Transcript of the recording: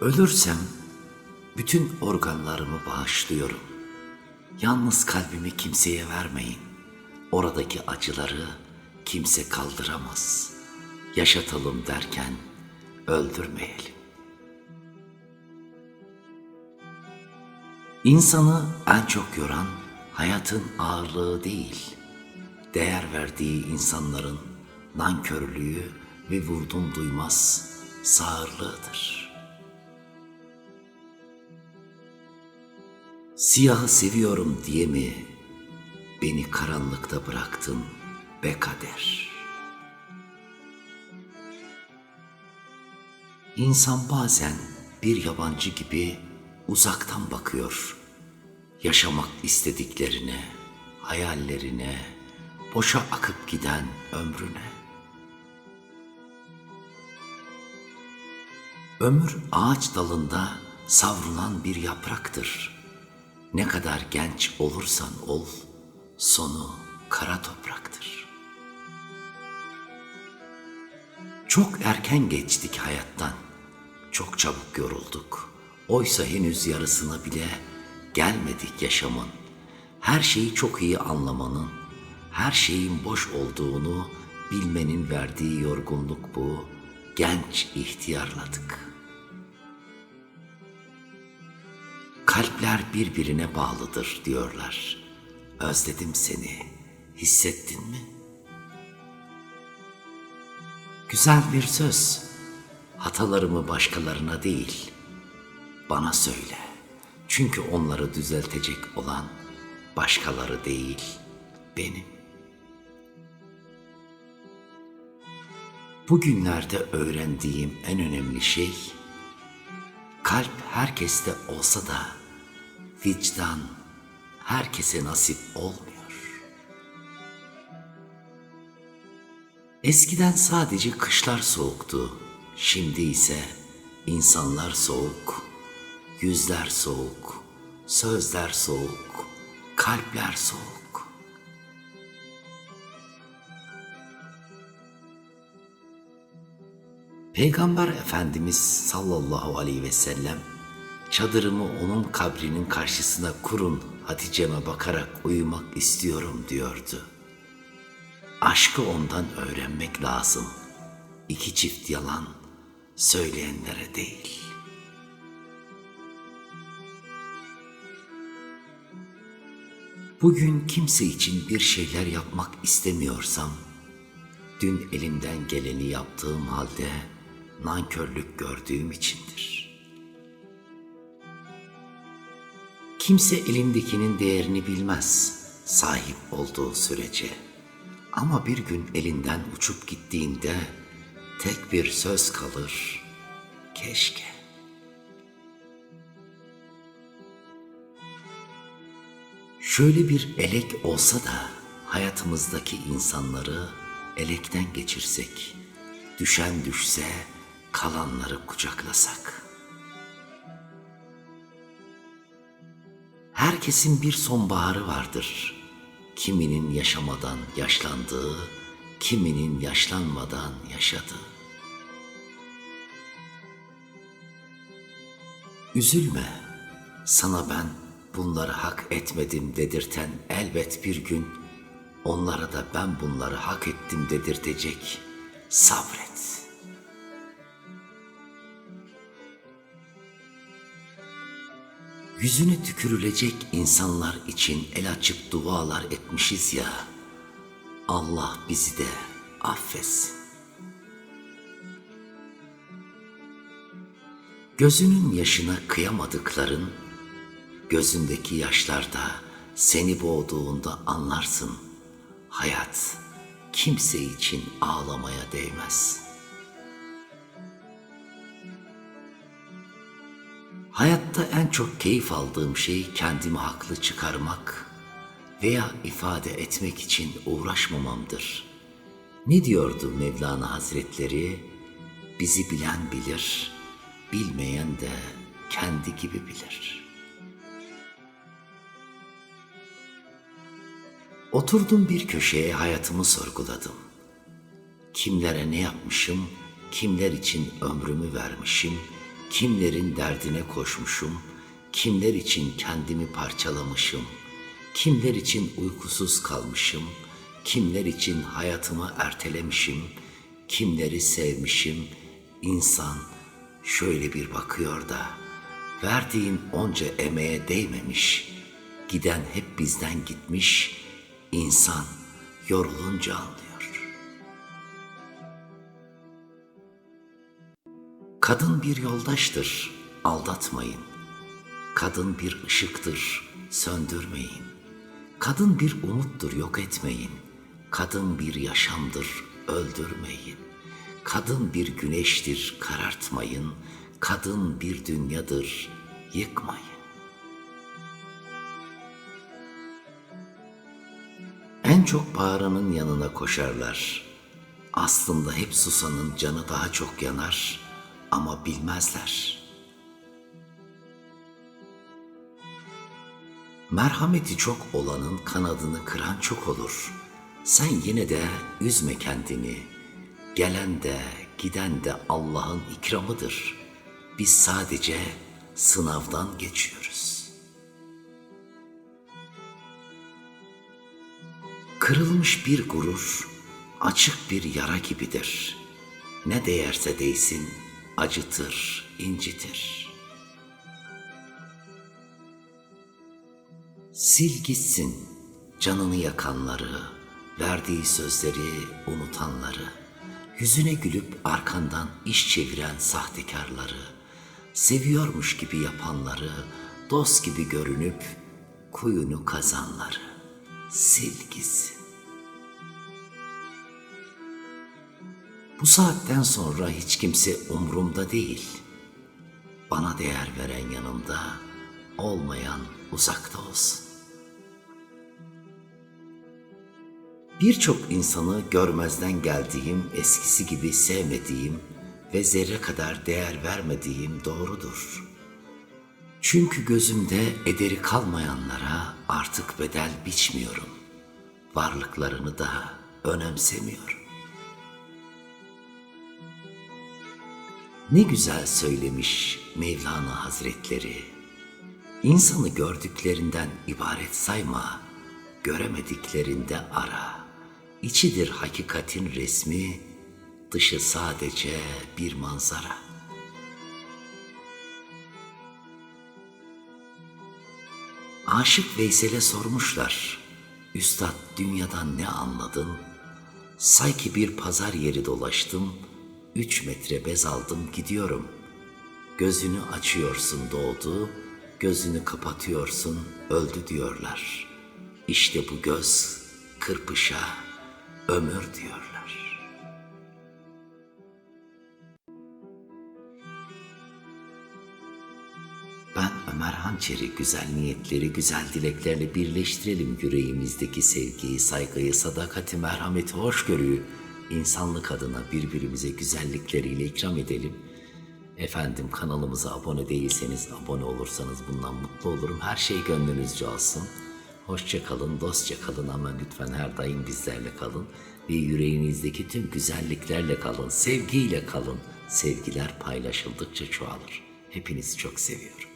Ölürsem bütün organlarımı bağışlıyorum. Yalnız kalbimi kimseye vermeyin. Oradaki acıları kimse kaldıramaz. Yaşatalım derken öldürmeyelim. İnsanı en çok yoran hayatın ağırlığı değil, değer verdiği insanların nankörlüğü ve vurdum duymaz sağırlığıdır. Siyahı seviyorum diye mi beni karanlıkta bıraktın be kader? İnsan bazen bir yabancı gibi uzaktan bakıyor. Yaşamak istediklerine, hayallerine, boşa akıp giden ömrüne. Ömür ağaç dalında savrulan bir yapraktır. Ne kadar genç olursan ol, sonu kara topraktır. Çok erken geçtik hayattan. Çok çabuk yorulduk. Oysa henüz yarısına bile gelmedik yaşamın. Her şeyi çok iyi anlamanın, her şeyin boş olduğunu bilmenin verdiği yorgunluk bu. Genç ihtiyarladık. Kalpler birbirine bağlıdır diyorlar. Özledim seni. Hissettin mi? Güzel bir söz. Hatalarımı başkalarına değil, bana söyle. Çünkü onları düzeltecek olan başkaları değil, benim. Bugünlerde öğrendiğim en önemli şey, kalp herkeste olsa da vicdan herkese nasip olmuyor. Eskiden sadece kışlar soğuktu. Şimdi ise insanlar soğuk, yüzler soğuk, sözler soğuk, kalpler soğuk. Peygamber Efendimiz sallallahu aleyhi ve sellem çadırımı onun kabrinin karşısına kurun Hatice'me bakarak uyumak istiyorum diyordu. Aşkı ondan öğrenmek lazım. İki çift yalan söyleyenlere değil. Bugün kimse için bir şeyler yapmak istemiyorsam, dün elimden geleni yaptığım halde nankörlük gördüğüm içindir. Kimse elindekinin değerini bilmez sahip olduğu sürece. Ama bir gün elinden uçup gittiğinde tek bir söz kalır. Keşke. Şöyle bir elek olsa da hayatımızdaki insanları elekten geçirsek, düşen düşse kalanları kucaklasak. Herkesin bir sonbaharı vardır. Kiminin yaşamadan yaşlandığı, kiminin yaşlanmadan yaşadığı. Üzülme, sana ben bunları hak etmedim dedirten elbet bir gün onlara da ben bunları hak ettim dedirtecek. Sabret. Yüzüne tükürülecek insanlar için el açıp dualar etmişiz ya. Allah bizi de affetsin. Gözünün yaşına kıyamadıkların, gözündeki yaşlarda seni boğduğunda anlarsın. Hayat kimse için ağlamaya değmez.'' Hayatta en çok keyif aldığım şey kendimi haklı çıkarmak veya ifade etmek için uğraşmamamdır. Ne diyordu Mevlana Hazretleri? Bizi bilen bilir, bilmeyen de kendi gibi bilir. Oturdum bir köşeye hayatımı sorguladım. Kimlere ne yapmışım, kimler için ömrümü vermişim, Kimlerin derdine koşmuşum, kimler için kendimi parçalamışım, kimler için uykusuz kalmışım, kimler için hayatımı ertelemişim, kimleri sevmişim. İnsan şöyle bir bakıyor da, verdiğin onca emeğe değmemiş, giden hep bizden gitmiş, insan yorulunca ağlıyor. Kadın bir yoldaştır, aldatmayın. Kadın bir ışıktır, söndürmeyin. Kadın bir umuttur, yok etmeyin. Kadın bir yaşamdır, öldürmeyin. Kadın bir güneştir, karartmayın. Kadın bir dünyadır, yıkmayın. En çok bağıranın yanına koşarlar. Aslında hep susanın canı daha çok yanar ama bilmezler. Merhameti çok olanın kanadını kıran çok olur. Sen yine de üzme kendini. Gelen de giden de Allah'ın ikramıdır. Biz sadece sınavdan geçiyoruz. Kırılmış bir gurur açık bir yara gibidir. Ne değerse değsin acıtır, incitir. Sil gitsin canını yakanları, verdiği sözleri unutanları, yüzüne gülüp arkandan iş çeviren sahtekarları, seviyormuş gibi yapanları, dost gibi görünüp kuyunu kazanları. Sil gitsin. Bu saatten sonra hiç kimse umurumda değil. Bana değer veren yanımda, olmayan uzakta olsun. Birçok insanı görmezden geldiğim, eskisi gibi sevmediğim ve zerre kadar değer vermediğim doğrudur. Çünkü gözümde ederi kalmayanlara artık bedel biçmiyorum. Varlıklarını da önemsemiyorum. Ne güzel söylemiş Mevlana Hazretleri. İnsanı gördüklerinden ibaret sayma, göremediklerinde ara. İçidir hakikatin resmi, dışı sadece bir manzara. Aşık Veysel'e sormuşlar. Üstad dünyadan ne anladın? Say ki bir pazar yeri dolaştım, üç metre bez aldım gidiyorum. Gözünü açıyorsun doğdu, gözünü kapatıyorsun öldü diyorlar. İşte bu göz kırpışa ömür diyorlar. Ben Ömer Hançeri güzel niyetleri, güzel dileklerle birleştirelim yüreğimizdeki sevgiyi, saygıyı, sadakati, merhameti, hoşgörüyü insanlık adına birbirimize güzellikleriyle ikram edelim. Efendim kanalımıza abone değilseniz abone olursanız bundan mutlu olurum. Her şey gönlünüzce olsun. Hoşça kalın, dostça kalın ama lütfen her daim bizlerle kalın ve yüreğinizdeki tüm güzelliklerle kalın, sevgiyle kalın. Sevgiler paylaşıldıkça çoğalır. Hepinizi çok seviyorum.